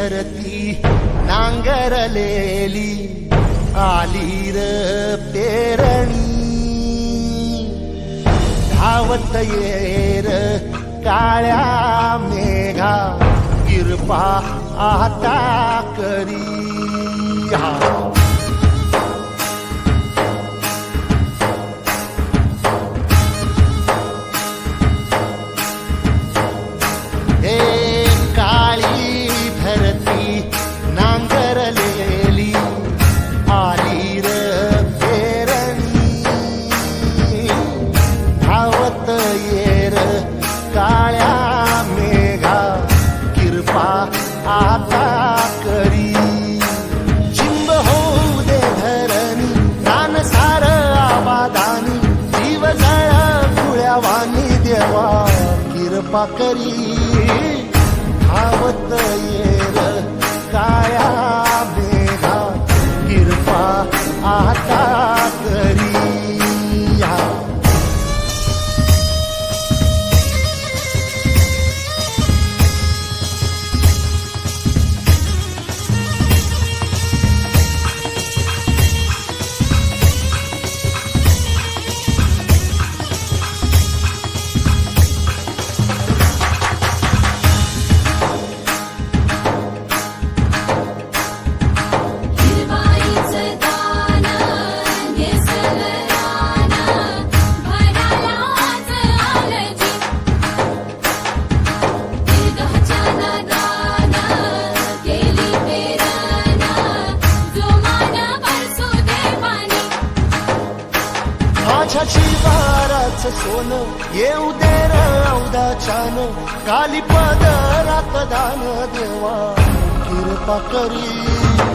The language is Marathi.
धरती नांगरलेली आली र पेरणी धावत येर काळ्या मेघा किरपा आता करी आता करी. चिंब होऊ दे धरणी दान सार आबादानी जीव जळ कुळ्यावानी देवा किरपा करी. धावत येर काया बेगा किरपा आता करी. माझ्या शिवाराच सोन येऊ दे र औदाच्यान काली पदरात दान देवा कृपा करी.